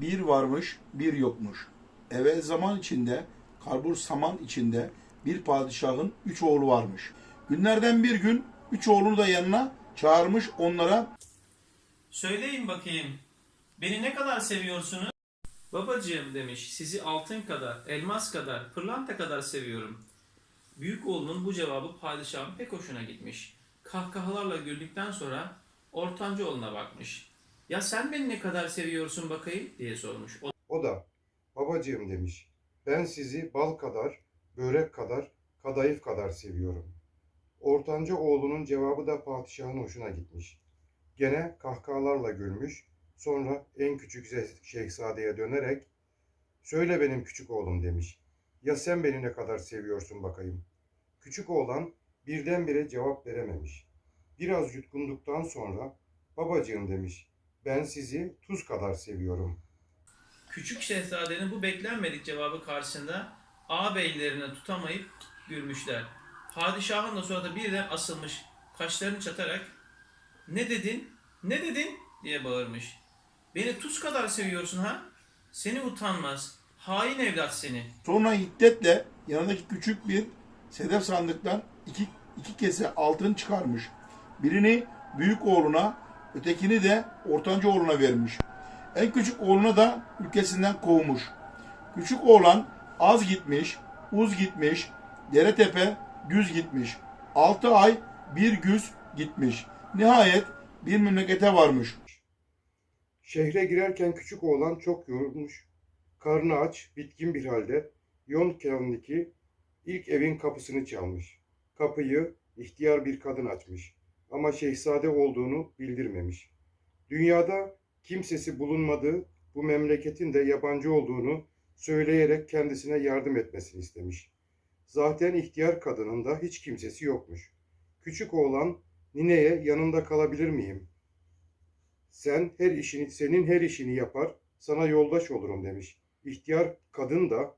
bir varmış, bir yokmuş. Evvel zaman içinde, karbur saman içinde bir padişahın üç oğlu varmış. Günlerden bir gün üç oğlunu da yanına çağırmış onlara Söyleyin bakayım, beni ne kadar seviyorsunuz? Babacığım demiş, sizi altın kadar, elmas kadar, pırlanta kadar seviyorum. Büyük oğlunun bu cevabı padişahın pek hoşuna gitmiş. Kahkahalarla güldükten sonra ortancı oğluna bakmış. Ya sen beni ne kadar seviyorsun bakayım diye sormuş. O O da babacığım demiş. Ben sizi bal kadar, börek kadar, kadayıf kadar seviyorum. Ortanca oğlunun cevabı da padişahın hoşuna gitmiş. Gene kahkahalarla gülmüş. Sonra en küçük şehzadeye dönerek Söyle benim küçük oğlum demiş. Ya sen beni ne kadar seviyorsun bakayım. Küçük oğlan birdenbire cevap verememiş. Biraz yutkunduktan sonra babacığım demiş. Ben sizi tuz kadar seviyorum.'' Küçük şehzadenin bu beklenmedik cevabı karşısında ağabeylerine tutamayıp gülmüşler. Padişahın da suratı birden asılmış, kaşlarını çatarak ''Ne dedin, ne dedin?'' diye bağırmış. ''Beni tuz kadar seviyorsun ha? Seni utanmaz, hain evlat seni.'' Sonra hiddetle yanındaki küçük bir sedef sandıktan iki, iki kese altın çıkarmış. Birini büyük oğluna, ötekini de ortanca oğluna vermiş. En küçük oğluna da ülkesinden kovmuş. Küçük oğlan az gitmiş, uz gitmiş, dere tepe düz gitmiş. Altı ay bir güz gitmiş. Nihayet bir memlekete varmış. Şehre girerken küçük oğlan çok yorulmuş. Karnı aç, bitkin bir halde yol kenarındaki ilk evin kapısını çalmış. Kapıyı ihtiyar bir kadın açmış. Ama şehzade olduğunu bildirmemiş. Dünyada kimsesi bulunmadığı bu memleketin de yabancı olduğunu söyleyerek kendisine yardım etmesini istemiş. Zaten ihtiyar kadının da hiç kimsesi yokmuş. Küçük oğlan nineye yanında kalabilir miyim? Sen her işini, senin her işini yapar, sana yoldaş olurum demiş. İhtiyar kadın da,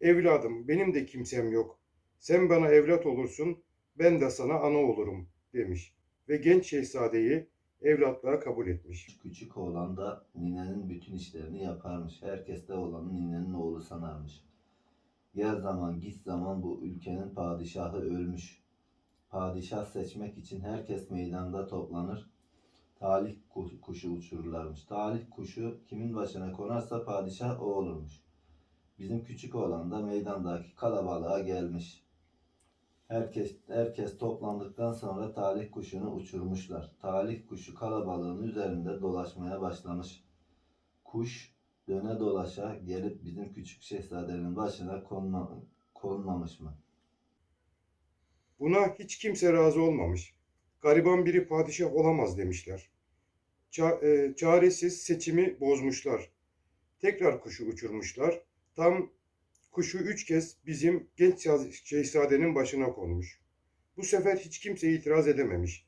evladım benim de kimsem yok. Sen bana evlat olursun, ben de sana ana olurum demiş. Ve genç şehzadeyi evlatlığa kabul etmiş. Küçük oğlan da ninenin bütün işlerini yaparmış. Herkes de oğlanı ninenin oğlu sanarmış. Yer zaman git zaman bu ülkenin padişahı ölmüş. Padişah seçmek için herkes meydanda toplanır. Talih ku- kuşu uçururlarmış. Talih kuşu kimin başına konarsa padişah o olurmuş. Bizim küçük oğlan da meydandaki kalabalığa gelmiş. Herkes herkes toplandıktan sonra talih kuşunu uçurmuşlar. Talih kuşu kalabalığın üzerinde dolaşmaya başlamış. Kuş döne dolaşa gelip bizim küçük şehzadenin başına konma, konmamış mı? Buna hiç kimse razı olmamış. Gariban biri padişah olamaz demişler. Ça- e, çaresiz seçimi bozmuşlar. Tekrar kuşu uçurmuşlar. Tam kuşu üç kez bizim genç şehzadenin başına konmuş. Bu sefer hiç kimse itiraz edememiş.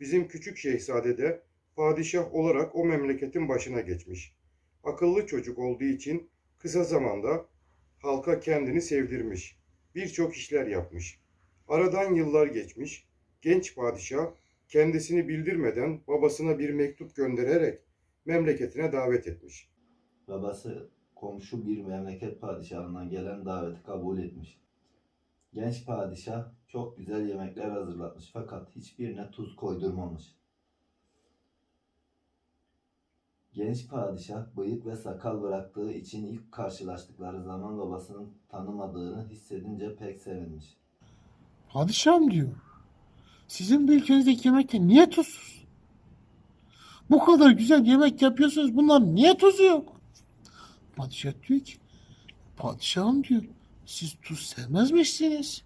Bizim küçük şehzade de padişah olarak o memleketin başına geçmiş. Akıllı çocuk olduğu için kısa zamanda halka kendini sevdirmiş. Birçok işler yapmış. Aradan yıllar geçmiş. Genç padişah kendisini bildirmeden babasına bir mektup göndererek memleketine davet etmiş. Babası komşu bir memleket padişahından gelen daveti kabul etmiş. Genç padişah çok güzel yemekler hazırlatmış fakat hiçbirine tuz koydurmamış. Genç padişah bıyık ve sakal bıraktığı için ilk karşılaştıkları zaman babasının tanımadığını hissedince pek sevinmiş. Padişahım diyor. Sizin bu ülkenizdeki yemekte niye tuzsuz? Bu kadar güzel yemek yapıyorsunuz bunlar niye tuzu yok? Padişah diyor ki padişahım diyor siz tuz sevmezmişsiniz.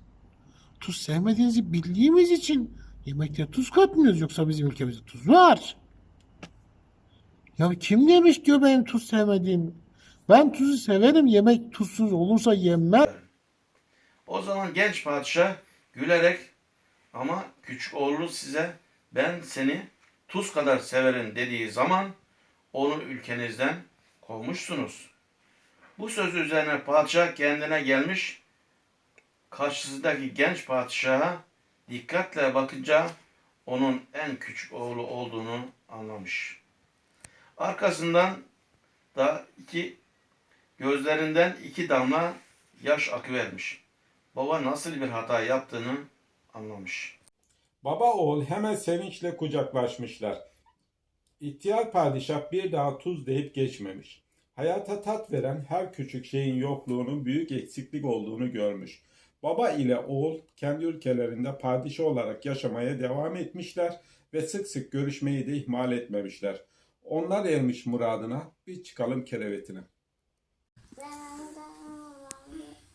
Tuz sevmediğinizi bildiğimiz için yemekte tuz katmıyoruz yoksa bizim ülkemizde tuz var. Ya kim demiş diyor benim tuz sevmediğimi. Ben tuzu severim yemek tuzsuz olursa yenmem. O zaman genç padişah gülerek ama küçük oğlu size ben seni tuz kadar severim dediği zaman onu ülkenizden kovmuşsunuz. Bu söz üzerine padişah kendine gelmiş karşısındaki genç padişaha dikkatle bakınca onun en küçük oğlu olduğunu anlamış. Arkasından da iki gözlerinden iki damla yaş akıvermiş. Baba nasıl bir hata yaptığını anlamış. Baba oğul hemen sevinçle kucaklaşmışlar. İhtiyar padişah bir daha tuz deyip geçmemiş. Hayata tat veren her küçük şeyin yokluğunun büyük eksiklik olduğunu görmüş. Baba ile oğul kendi ülkelerinde padişah olarak yaşamaya devam etmişler ve sık sık görüşmeyi de ihmal etmemişler. Onlar ermiş muradına, bir çıkalım kerevetine.